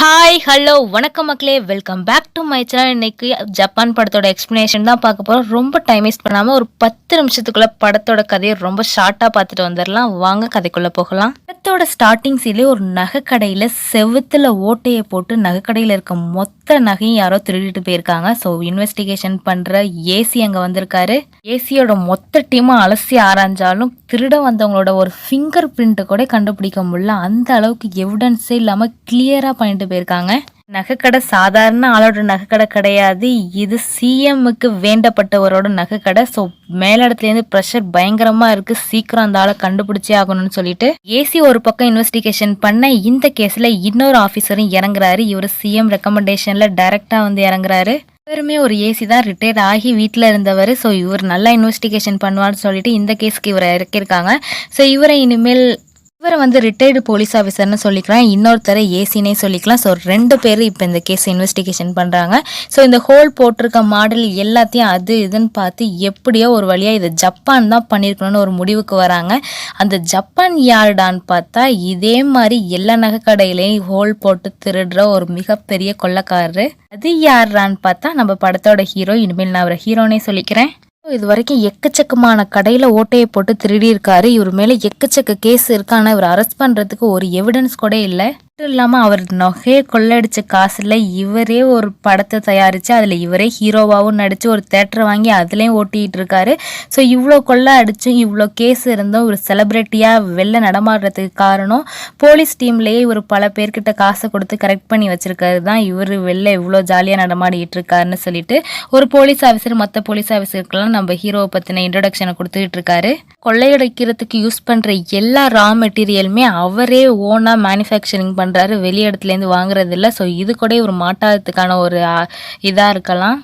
Hi hello வணக்கம் மக்களே. Welcome back to my channel இன்னைக்கு ஜப்பான் படத்தோட எக்ஸ்ப்ளனேஷன் தான் பார்க்க போகிறோம் ரொம்ப டைம் வேஸ்ட் பண்ணாமல் ஒரு பத்து நிமிஷத்துக்குள்ள படத்தோட கதையை ரொம்ப ஷார்ட்டாக பார்த்துட்டு வந்துடலாம். வாங்க கதைக்குள்ளே போகலாம். படத்தோட ஸ்டார்டிங் சீலே ஒரு நகைக்கடையில் செவுத்துல ஓட்டையை போட்டு நகைக்கடையில் இருக்க மொத்த நகையும் யாரோ திருடிட்டு போயிருக்காங்க. ஸோ இன்வெஸ்டிகேஷன் பண்ணுற ஏசி அங்கே வந்திருக்காரு. ஏசியோட மொத்த டீமும் அலசி ஆராய்ஞ்சாலும் திருட வந்தவங்களோட ஒரு ஃபிங்கர் பிரிண்ட்டை கூட கண்டுபிடிக்க முடியல. அந்த அளவுக்கு எவிடன்ஸே இல்லாமல் கிளியராக பண்ணிட்டு போயிருக்காங்க நகைக்கடை சாதாரண ஆளோட நகைக்கடை கிடையாது. இது சிஎம்முக்கு வேண்டப்பட்டவரோட நகைக்கடை. ஸோ மேலிடத்துலேருந்து ப்ரெஷர் பயங்கரமாக இருக்குது சீக்கிரம் அந்த ஆளை கண்டுபிடிச்சே ஆகணும்னு சொல்லிட்டு ஏசி ஒரு பக்கம் இன்வெஸ்டிகேஷன் பண்ண இந்த கேஸில் இன்னொரு ஆஃபீஸரும் இறங்குறாரு. இவர் சிஎம் ரெக்கமெண்டேஷனில் டைரெக்டாக வந்து இறங்குறாரு. இவருமே ஒரு ஏசி தான். ரிட்டையர் ஆகி வீட்டில் இருந்தவர். ஸோ இவர் நல்லா இன்வெஸ்டிகேஷன் பண்ணுவார்னு சொல்லிட்டு இந்த கேஸ்க்கு இவரை இறக்கியிருக்காங்க. ஸோ இவரை இனிமேல் இவரை வந்து ரிட்டையர்டு போலீஸ் ஆஃபீஸர்னு சொல்லிக்கலாம். இன்னொருத்தரை ஏசினே சொல்லிக்கலாம். ஸோ ரெண்டு பேர் இப்போ இந்த கேஸ் இன்வெஸ்டிகேஷன் பண்ணுறாங்க ஸோ இந்த ஹோல் போட்டிருக்க மாடல் எல்லாத்தையும் அது இதுன்னு பார்த்து எப்படியோ ஒரு வழியாக இது ஜப்பான் தான் பண்ணியிருக்கணும்னு ஒரு முடிவுக்கு வராங்க. அந்த ஜப்பான் யார்டான்னு பார்த்தா இதே மாதிரி எல்லா நகை கடையிலையும் ஹோல் போட்டு திருடுற ஒரு மிகப்பெரிய கொள்ளக்காரரு. அது யார்டான்னு பார்த்தா நம்ம படத்தோட ஹீரோ இனிமேல் நான் அவரை ஹீரோனே சொல்லிக்கிறேன். இது வரைக்கும் எக்கச்சக்கமான கடையில் ஓட்டையை போட்டு திருடி இருக்காரு. இவர் மேலே எக்கச்சக்க கேஸ் இருக்கு ஆனால் இவர் அரெஸ்ட் பண்ணுறதுக்கு ஒரு எவிடன்ஸ் கூட இல்லை. மட்டும் இல்லாமல் அவர் நகையை கொள்ளடிச்ச காசில் இவரே ஒரு படத்தை தயாரித்து அதில் இவரே ஹீரோவாகவும் நடித்து ஒரு தேட்டரை வாங்கி அதுலேயும் ஓட்டிகிட்டு இருக்காரு. ஸோ இவ்வளோ கொள்ளை அடித்தும் இவ்வளோ கேஸ் இருந்தும் ஒரு செலிப்ரிட்டியாக வெளில நடமாடுறதுக்கு காரணம் போலீஸ் டீம்லேயே இவர் பல பேர்கிட்ட காசை கொடுத்து கரெக்ட் பண்ணி வச்சிருக்காரு தான். இவர் வெளில இவ்வளோ ஜாலியாக நடமாடிட்டு இருக்காருன்னு சொல்லிட்டு ஒரு போலீஸ் ஆஃபீஸர் மற்ற போலீஸ் ஆஃபீஸருக்கெல்லாம் நம்ம ஹீரோவை பற்றின இன்ட்ரடக்ஷனை கொடுத்துக்கிட்டு இருக்காரு. கொள்ளையடிக்கிறதுக்கு யூஸ் பண்ணுற எல்லா ரா மெட்டீரியலுமே அவரே ஓனாக மேனுஃபேக்சரிங் பண்ணுறாரு வெளி இடத்துலேருந்து வாங்குறது இல்லை. ஸோ இது கூட ஒரு மாட்டாததுக்கான ஒரு இதாக இருக்கலாம்.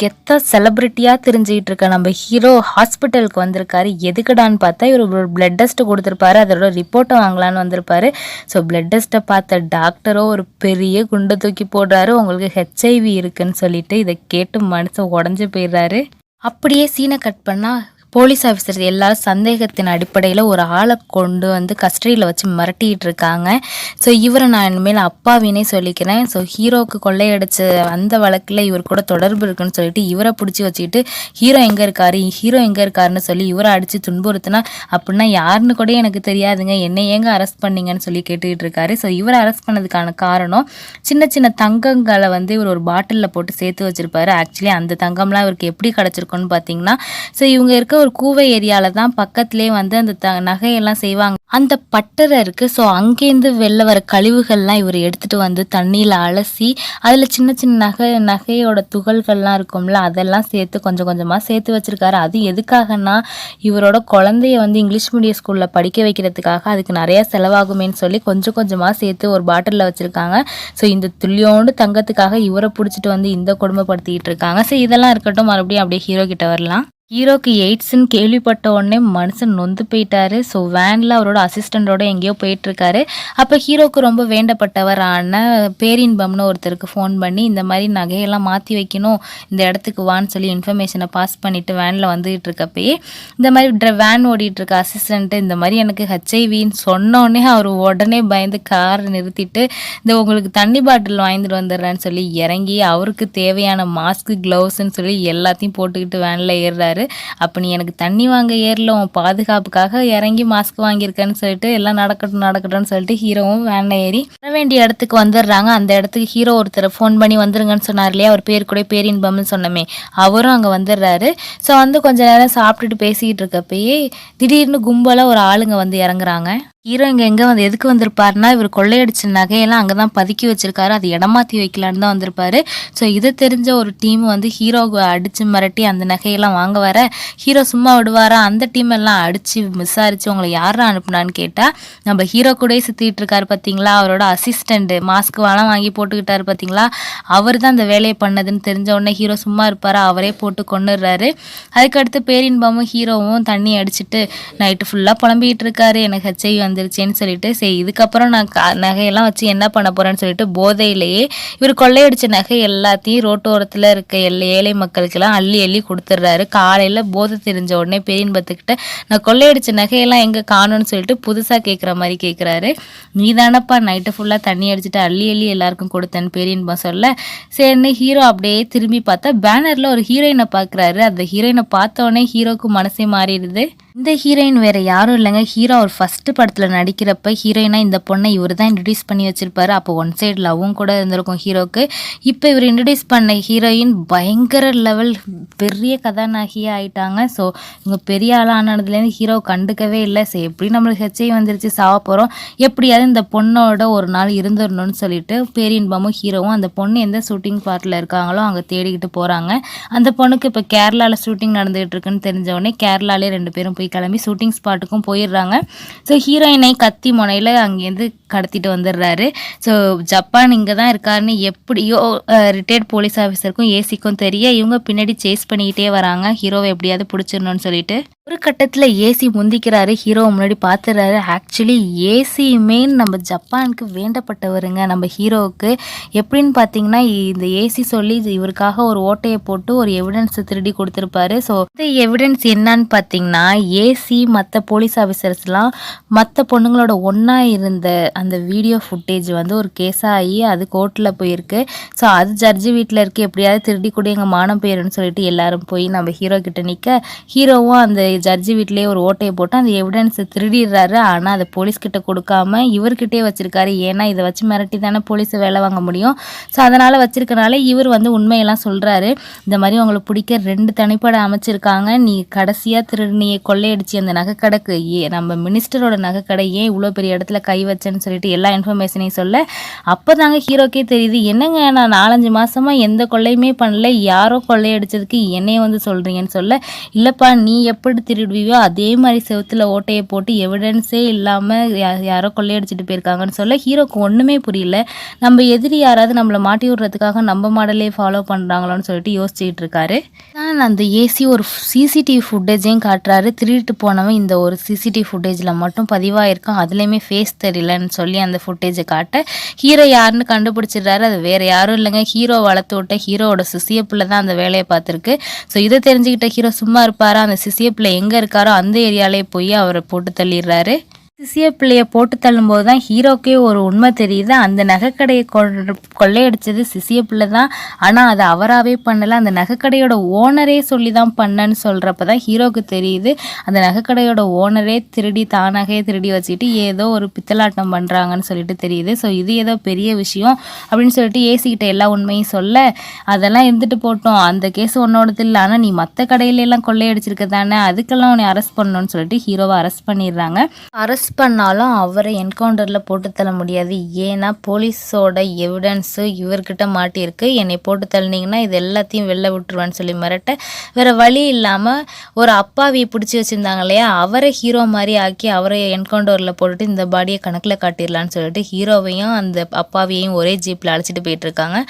கெத்தா செலிப்ரிட்டியாக தெரிஞ்சுக்கிட்டு இருக்க நம்ம ஹீரோ ஹாஸ்பிட்டலுக்கு வந்திருக்காரு. எதுக்குடான்னு பார்த்தா இவர் ஒரு பிளட் டெஸ்ட்டு கொடுத்துருப்பாரு. அதோட ரிப்போர்ட்டை வாங்கலான்னு வந்திருப்பாரு. ஸோ பிளட் டெஸ்ட்டை பார்த்த டாக்டரோ ஒரு பெரிய குண்டை தூக்கி போடுறாரு. உங்களுக்கு ஹெச்ஐவி இருக்குன்னு சொல்லிட்டு இதை கேட்டு மனுஷன் உடஞ்சி போயிடுறாரு. அப்படியே சீனை கட் பண்ணால் போலீஸ் ஆஃபீஸர் எல்லாரும் சந்தேகத்தின் அடிப்படையில் ஒரு ஆளை கொண்டு வந்து கஸ்டடியில் வச்சு மிரட்டிகிட்டு இருக்காங்க ஸோ இவரை நான் இனிமேல் அப்பாவினே சொல்லிக்கிறேன். ஸோ ஹீரோவுக்கு கொள்ளையடிச்ச அந்த வழக்கில் இவர் கூட தொடர்பு இருக்குன்னு சொல்லிட்டு இவரை பிடிச்சி வச்சுக்கிட்டு ஹீரோ எங்கே இருக்காரு? ஹீரோ எங்கே இருக்காருன்னு சொல்லி இவரை அடித்து துன்புறுத்தினா அப்படின்னா யாருன்னு கூட எனக்கு தெரியாதுங்க. என்னை ஏங்க அரெஸ்ட் பண்ணீங்கன்னு சொல்லி கேட்டுக்கிட்டு இருக்காரு ஸோ இவரை அரெஸ்ட் பண்ணதுக்கான காரணம் சின்ன சின்ன தங்கங்களை வந்து இவர் ஒரு பாட்டிலில் போட்டு சேர்த்து வச்சிருப்பாரு. ஆக்சுவலி அந்த தங்கம்லாம் இவருக்கு எப்படி கிடச்சிருக்குன்னு பார்த்தீங்கன்னா ஸோ இவங்க இருக்க ஒரு கூவை ஏரியாவில் தான் பக்கத்துலேயே வந்து அந்த த நகையெல்லாம் செய்வாங்க. அந்த பட்டறை இருக்குது ஸோ அங்கேருந்து வெளில வர கழிவுகள்லாம் இவர் எடுத்துகிட்டு வந்து தண்ணியில் அலசி அதில் சின்ன சின்ன நகை நகையோட துகள்கள்லாம் இருக்கும்ல அதெல்லாம் சேர்த்து கொஞ்சம் கொஞ்சமாக சேர்த்து வச்சுருக்காரு. அது எதுக்காகனா இவரோட குழந்தைய வந்து இங்கிலீஷ் மீடியம் ஸ்கூலில் படிக்க வைக்கிறதுக்காக அதுக்கு நிறையா செலவாகுமேன்னு சொல்லி கொஞ்சம் கொஞ்சமாக சேர்த்து ஒரு பாட்டிலில் வச்சுருக்காங்க. ஸோ இந்த துல்லியோண்டு தங்கத்துக்காக இவரை பிடிச்சிட்டு வந்து இந்த கொடுமைப்படுத்திக்கிட்டு இருக்காங்க. ஸோ இதெல்லாம் இருக்கட்டும் மறுபடியும் அப்படியே ஹீரோ கிட்ட வரலாம். ஹீரோக்கு எய்ட்ஸ்ன்னு கேள்விப்பட்ட உடனே மனுஷன் நொந்து போயிட்டாரு. ஸோ வேனில் அவரோட அசிஸ்டண்ட்டோட எங்கேயோ போயிட்டுருக்காரு. அப்போ ஹீரோக்கு ரொம்ப வேண்டப்பட்டவரான பேரின்பம்னு ஒருத்தருக்கு ஃபோன் பண்ணி இந்த மாதிரி நகையெல்லாம் மாற்றி வைக்கணும் இந்த இடத்துக்கு வான்னு சொல்லி இன்ஃபர்மேஷனை பாஸ் பண்ணிவிட்டு வேனில் வந்துகிட்டு இருக்கப்பயே இந்த மாதிரி வேன் ஓடிட்டுருக்க அசிஸ்டண்ட்டு இந்த மாதிரி எனக்கு ஹெச்ஐவின்னு சொன்னோடனே அவர் உடனே பயந்து காரை நிறுத்திட்டு இந்த உங்களுக்கு தண்ணி பாட்டில் வாங்கிட்டு வந்துடுறேன்னு சொல்லி இறங்கி அவருக்கு தேவையான மாஸ்க்கு க்ளவுஸ்ன்னு சொல்லி எல்லாத்தையும் போட்டுக்கிட்டு வேனில் ஏறுறாரு. சொல்கிறாரு அப்போ நீ எனக்கு தண்ணி வாங்க ஏறல உன் பாதுகாப்புக்காக இறங்கி மாஸ்க் வாங்கியிருக்கேன்னு சொல்லிட்டு எல்லாம் நடக்கட்டும் நடக்கட்டும்னு சொல்லிட்டு ஹீரோவும் வேனில் ஏறி வர வேண்டிய இடத்துக்கு வந்துடுறாங்க அந்த இடத்துக்கு ஹீரோ ஒருத்தர் ஃபோன் பண்ணி வந்துருங்கன்னு சொன்னார் இல்லையா? அவர் பேர் கூட பேரின்பம்னு சொன்னமே. அவரும் அங்கே வந்துடுறாரு ஸோ வந்து கொஞ்ச நேரம் சாப்பிட்டுட்டு பேசிக்கிட்டு இருக்கப்பயே திடீர்னு கும்பலாக ஒரு ஆளுங்க வந்து இறங்குறாங்க. ஹீரோ இங்கே எங்கே வந்து எதுக்கு வந்திருப்பாருனா இவர் கொள்ளையடிச்ச நகையெல்லாம் அங்கே தான் பதுக்கி வச்சிருக்காரு. அது இடமாற்றி வைக்கலான்னு தான் வந்திருப்பாரு. ஸோ இதை தெரிஞ்ச ஒரு டீம் வந்து ஹீரோவை அடித்து மிரட்டி அந்த நகையெல்லாம் வாங்க வர ஹீரோ சும்மா விடுவாரா? அந்த டீம் எல்லாம் அடித்து விசாரித்து உங்களை யாரா அனுப்புனான்னு கேட்டால் நம்ம ஹீரோ கூட சுற்றிட்டு இருக்காரு பார்த்தீங்களா அவரோட அசிஸ்டண்ட்டு மாஸ்க் வளம் வாங்கி போட்டுக்கிட்டாரு பார்த்தீங்களா அவர் தான் அந்த வேலையை பண்ணதுன்னு தெரிஞ்ச உடனே ஹீரோ சும்மா இருப்பாரா? அவரே போட்டு கொண்டுடுறாரு அதுக்கடுத்து பேரின்பமும் ஹீரோவும் தண்ணி அடிச்சுட்டு நைட்டு ஃபுல்லாக புலம்பிக்கிட்டு இருக்காரு. எனக்கு ஹெச்ஐ வந்து வந்துருச்சேன்னு சொல்லிட்டு சரி இதுக்கப்புறம் நான் கா நகையெல்லாம் வச்சு என்ன பண்ண போகிறேன்னு சொல்லிட்டு போதையிலேயே இவர் கொள்ளையடிச்ச நகை எல்லாத்தையும் ரோட்டோரத்தில் இருக்க எல்லா ஏழை மக்களுக்கெல்லாம் அள்ளி அள்ளி கொடுத்துட்றாரு. காலையில் போதை தெரிஞ்ச உடனே பெரியன்பத்துக்கிட்ட நான் கொள்ளையடிச்ச நகையெல்லாம் எங்கே காணும்னு சொல்லிட்டு புதுசாக கேட்குற மாதிரி கேட்குறாரு நீ தானப்பா நைட்டு ஃபுல்லாக தண்ணி அடிச்சுட்டு அள்ளி அள்ளி எல்லாருக்கும் கொடுத்தேன்னு பெரியன்பா சொல்ல. சரின்னு ஹீரோ அப்படியே திரும்பி பார்த்தா பேனரில் ஒரு ஹீரோயினை பார்க்குறாரு. அந்த ஹீரோயினை பார்த்த உடனே ஹீரோக்கு மனசே மாறிடுது. இந்த ஹீரோயின் வேற யாரும் இல்லைங்க. ஹீரோ அவர் ஃபர்ஸ்ட் படத்தில் நடிக்கிறப்ப ஹீரோயினா இந்த பொண்ணை இவர் தான் இன்ட்ரடியூஸ் பண்ணி வச்சிருப்பாரு. அப்போ ஒன் சைடு லவ்வும் கூட இருந்திருக்கும் ஹீரோக்கு. இப்போ இவர் இன்ட்ரடியூஸ் பண்ண ஹீரோயின் பயங்கர லெவல் பெரிய கதாநாயகியாக ஆயிட்டாங்க. ஸோ இவங்க பெரிய ஆளானதுலேருந்து ஹீரோ கண்டுக்கவே இல்லை. ஸோ எப்படி நம்மளுக்கு ஹெச்ஐ வந்துருச்சு சாவ போகிறோம் எப்படியாவது இந்த பொண்ணோட ஒரு நாள் இருந்துடணும்னு சொல்லிட்டு பேரின்பமும் ஹீரோவும் அந்த பொண்ணு எந்த ஷூட்டிங் பார்ட்டில் இருக்காங்களோ அங்கே தேடிக்கிட்டு போகிறாங்க அந்த பொண்ணுக்கு இப்போ கேரளாவில் ஷூட்டிங் நடந்துகிட்டு இருக்குன்னு தெரிஞ்ச உடனே கேரளாலே ரெண்டு பேரும் போய் கிளம்பி ஷூட்டிங் ஸ்பாட்டுக்கும் போயிடுறாங்க. ஸோ ஹீரோயினை கத்தி முனையில் அங்கேருந்து கடத்திட்டு வந்துடுறாரு. ஸோ ஜப்பான் இங்கே தான் இருக்காருன்னு எப்படியோ ரிட்டையர்ட் போலீஸ் ஆஃபீஸருக்கும் ஏசிக்கும் தெரிய இவங்க பின்னாடி சேஸ் பண்ணிக்கிட்டே வராங்க. ஹீரோவை எப்படியாவது பிடிச்சிடணும்னு சொல்லிட்டு. ஒரு கட்டத்தில் ஏசி முந்திக்கிறாரு. ஹீரோ முன்னாடி பார்த்துறாரு ஆக்சுவலி ஏசியுமே நம்ம ஜப்பானுக்கு வேண்டப்பட்டவருங்க. நம்ம ஹீரோவுக்கு எப்படின்னு பார்த்தீங்கன்னா இந்த ஏசி சொல்லி இவருக்காக ஒரு ஓட்டையை போட்டு ஒரு எவிடன்ஸ் திருடி கொடுத்துருப்பாரு. ஸோ இந்த எவிடன்ஸ் என்னன்னு பார்த்தீங்கன்னா ஏசி மற்ற போலீஸ் ஆஃபீஸர்ஸ்லாம் மற்ற பொண்ணுங்களோட ஒன்றா இருந்த அந்த வீடியோ ஃபுட்டேஜ் வந்து ஒரு கேஸ் ஆகி அது கோர்ட்டில் போயிருக்கு. ஸோ அது ஜட்ஜி வீட்டில் இருக்க. எப்படியாவது திருடி கூட எங்கள் மானம் போயிருன்னு சொல்லிட்டு எல்லாரும் போய் நம்ம ஹீரோ கிட்ட நிற்க ஹீரோவும் அந்த ஜட்ஜி வீட்லேயே ஒரு ஓட்டையை போட்டு அந்த எவிடன்ஸை திருடிடுறாரு. ஆனால் அதை போலீஸ்கிட்ட கொடுக்காம இவர்கிட்டே வச்சிருக்காரு. ஏன்னா இதை வச்சு மிரட்டி தானே போலீஸை வேலை வாங்க முடியும். ஸோ அதனால் வச்சிருக்கனால இவர் வந்து உண்மையெல்லாம் சொல்கிறாரு இந்த மாதிரி உங்களுக்கு பிடிக்க ரெண்டு தனிப்படை அமைச்சிருக்காங்க. நீ கடைசியாக திருடினியை கொள்ளையடிச்சு அந்த நகைக்கடைக்கு ஏ நம்ம மினிஸ்டரோட நகைக்கடை ஏன் இவ்வளோ பெரிய இடத்துல கை வச்சேன்னு சொல்லிட்டு எல்லா இன்ஃபர்மேஷனையும் சொல்ல? அப்போ தாங்க ஹீரோக்கே தெரியுது. என்னங்க நான் நாலஞ்சு மாதமாக எந்த கொள்ளையுமே பண்ணல. யாரோ கொள்ளையடிச்சதுக்கு என்னையே வந்து சொல்கிறீங்கன்னு சொல்ல? இல்லைப்பா நீ எப்படி திருடுவியோ அதே மாதிரி செவுத்துல ஓட்டையை போட்டு எவிடன்ஸே இல்லாமல் யாரோ கொள்ளையடிச்சிட்டு போயிருக்காங்கன்னு சொல்ல ஹீரோக்கு ஒன்றுமே புரியல. நம்ம எதிரி யாராவது நம்மளை மாட்டி விடுறதுக்காக நம்ம மாடலே ஃபாலோ பண்ணுறாங்களோன்னு சொல்லிட்டு யோசிச்சுட்டு இருக்காரு. நான் அந்த ஏசி ஒரு சிசிடிவி ஃபுட்டேஜையும் காட்டுறாரு. திருடிட்டு போனவன் இந்த ஒரு சிசிடிவி ஃபுட்டேஜில் மட்டும் பதிவாயிருக்கான். அதுலேயுமே ஃபேஸ் தெரியலன்னு சொல்லி அந்த ஃபுட்டேஜை காட்ட ஹீரோ யாருன்னு கண்டுபிடிச்சிடுறாரு. அது வேறு யாரும் இல்லைங்க. ஹீரோ வளர்த்து விட்ட ஹீரோவோட சிசிய பிள்ளை தான் அந்த வேலையை பார்த்துருக்கு. ஸோ இதை தெரிஞ்சுக்கிட்ட ஹீரோ சும்மா இருப்பாரா? அந்த சிசிய பிள்ளை எங்கே இருக்காரோ அந்த ஏரியாலே போய் அவரை போட்டு தள்ளிடுறாரு. சிசிய பிள்ளைய போட்டு தள்ளும்போது தான் ஹீரோக்கே ஒரு உண்மை தெரியுது. அந்த நகைக்கடையை கொள்ளையடிச்சது சிசிய பிள்ளை தான். ஆனால் அதை அவராகவே பண்ணலை. அந்த நகைக்கடையோட ஓனரே சொல்லி தான் பண்ணன்னு சொல்கிறப்ப தான் ஹீரோக்கு தெரியுது. அந்த நகைக்கடையோட ஓனரே திருடி தானாகவே திருடி வச்சுட்டு ஏதோ ஒரு பித்தலாட்டம் பண்ணுறாங்கன்னு சொல்லிட்டு தெரியுது. ஸோ இது ஏதோ பெரிய விஷயம் அப்படின்னு சொல்லிட்டு ஏசிக்கிட்ட எல்லா உண்மையும் சொல்ல அதெல்லாம் இருந்துட்டு போட்டோம். அந்த கேஸ் உன்னோடது இல்லை. ஆனால் நீ மற்ற கடையிலெல்லாம் கொள்ளையடிச்சிருக்க தானே அதுக்கெல்லாம் உன்னை அரெஸ்ட் பண்ணணும்னு சொல்லிட்டு ஹீரோவை அரெஸ்ட் பண்ணிடுறாங்க. அரெஸ்ட் அரெஸ்ட் பண்ணாலும் அவரை என்கவுண்டரில் போட்டு தள்ள முடியாது. ஏன்னா போலீஸோட எவிடன்ஸு இவர்கிட்ட மாட்டியிருக்கு. என்னை போட்டு தள்ளினீங்கன்னா இது எல்லாத்தையும் வெளில விட்டுருவேன்னு சொல்லி மிரட்ட வேறு வழி இல்லாமல் ஒரு அப்பாவியை பிடிச்சி வச்சுருந்தாங்க இல்லையா? அவரை ஹீரோ மாதிரி ஆக்கி அவரை என்கவுண்டரில் போட்டுட்டு இந்த பாடியை கணக்கில் காட்டிடலான்னு சொல்லிட்டு ஹீரோவையும் அந்த அப்பாவியையும் ஒரே ஜீப்பில் அழைச்சிட்டு போயிட்டுருக்காங்க.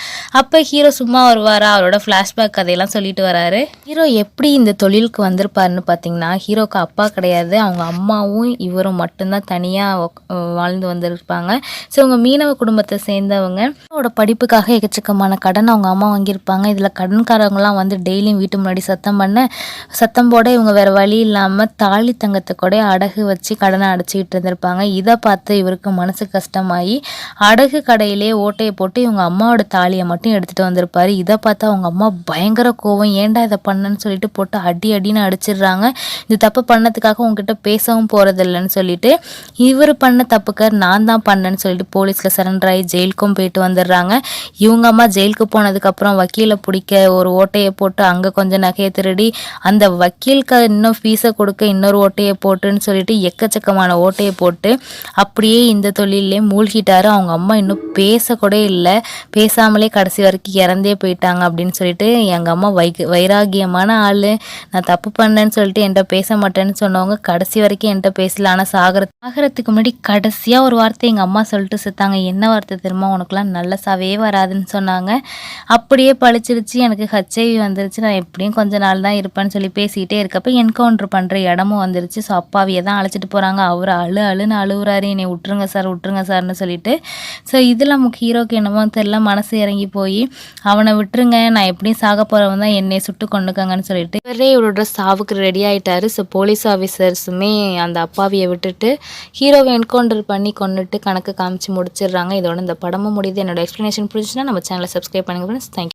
அப்போ ஹீரோ சும்மா வருவாரா? அவரோட ஃப்ளாஷ்பேக் கதையெல்லாம் சொல்லிட்டு வராரு. ஹீரோ எப்படி இந்த தொழிலுக்கு வந்திருப்பாருன்னு பார்த்தீங்கன்னா ஹீரோக்கு அப்பா கிடையாது. அவங்க அம்மாவும் இவரும் மட்டும்தான் மட்டும்தான் தனியாக வாழ்ந்து வந்திருப்பாங்க. ஸோ இவங்க மீனவ குடும்பத்தை சேர்ந்தவங்க அவங்களோட படிப்புக்காக எக்கச்சக்கமான கடன் அவங்க அம்மா வாங்கியிருப்பாங்க. இதில் கடன்காரவங்களாம் வந்து டெய்லியும் வீட்டு முன்னாடி சத்தம் பண்ண சத்தம் போட இவங்க வேறு வழி இல்லாமல் தாலி தங்கத்தை கூட அடகு வச்சு கடனை அடைச்சிக்கிட்டு இருந்திருப்பாங்க. இதை பார்த்து இவருக்கு மனசு கஷ்டமாகி அடகு கடையிலே ஓட்டையை போட்டு இவங்க அம்மாவோட தாலியை மட்டும் எடுத்துகிட்டு வந்திருப்பார். இதை பார்த்து அவங்க அம்மா பயங்கர கோவம் ஏன்டா இதை பண்ணன்னு சொல்லிட்டு போட்டு அடி அடின்னு அடிச்சிடுறாங்க. இது தப்பு பண்ணதுக்காக உங்ககிட்ட பேசவும் போகிறதில்லன்னு சொல்லிட்டு இவர் பண்ண தப்புக்கு நான் தான் பண்ணேன்னு சொல்லிட்டு போலீஸில் சரண்டர் ஆகி ஜெயிலுக்கும் போயிட்டு வந்துடுறாங்க. இவங்க அம்மா ஜெயிலுக்கு போனதுக்கப்புறம் வக்கீலை பிடிக்க ஒரு ஓட்டையை போட்டு அங்கே கொஞ்சம் நகையை திருடி அந்த வக்கீலுக்கு இன்னும் ஃபீஸை கொடுக்க இன்னொரு ஓட்டையை போட்டுன்னு சொல்லிட்டு எக்கச்சக்கமான ஓட்டையை போட்டு அப்படியே இந்த தொழிலே மூழ்கிட்டாரு. அவங்க அம்மா இன்னும் பேசக்கூட இல்லை. பேசாமலே கடைசி வரைக்கும் இறந்தே போயிட்டாங்க அப்படின்னு சொல்லிட்டு எங்கள் அம்மா வை வைராகியமான ஆள். நான் தப்பு பண்ணேன்னு சொல்லிட்டு என்கிட்ட பேச மாட்டேன்னு சொன்னவங்க கடைசி வரைக்கும் என்கிட்ட பேசல. ஆனால் சாகிற ஆகிறதுக்கு முன்னாடி கடைசியாக ஒரு வார்த்தை எங்கள் அம்மா சொல்லிட்டு செத்தாங்க. என்ன வார்த்தை தெரியுமா? உனக்குலாம் நல்ல பழசாவே வராதுன்னு சொன்னாங்க. அப்படியே பழிச்சிருச்சு. எனக்கு ஹச்ஐவி வந்துருச்சு. நான் எப்படியும் கொஞ்ச நாள் தான் இருப்பேன்னு சொல்லி பேசிக்கிட்டே இருக்கப்போ என்கவுண்டர் பண்ணுற இடமும் வந்துருச்சு. ஸோ அப்பாவியை தான் அழைச்சிட்டு போகிறாங்க அவர் அழு அழுன்னு அழுகுறாரு என்னை விட்டுருங்க சார் விட்டுருங்க சார்னு சொல்லிட்டு. ஸோ இதில் நமக்கு ஹீரோக்கு என்னமோ தெரில மனசு இறங்கி போய் அவனை விட்டுருங்க. நான் எப்படியும் சாக போகிறவன் தான். என்னை சுட்டு கொண்டுக்கங்கன்னு சொல்லிட்டு. இவரே இவரோட சாவுக்கு ரெடி ஆகிட்டாரு ஸோ போலீஸ் ஆஃபீஸர்ஸுமே அந்த அப்பாவியை விட்டுட்டு ஹீரோவை என்கவுண்டர் பண்ணி கொண்டுட்டு கணக்கு காமிச்சு முடிச்சிடுறாங்க. இதோட இந்த படமும் முடியுது. என்னோட எக்ஸ்ப்ளனேஷன் பிடிச்சுன்னா நம்ம சேனலை சப்ஸ்கிரைப் பண்ணுங்க ஃப்ரெண்ட்ஸ் தேங்க்யூ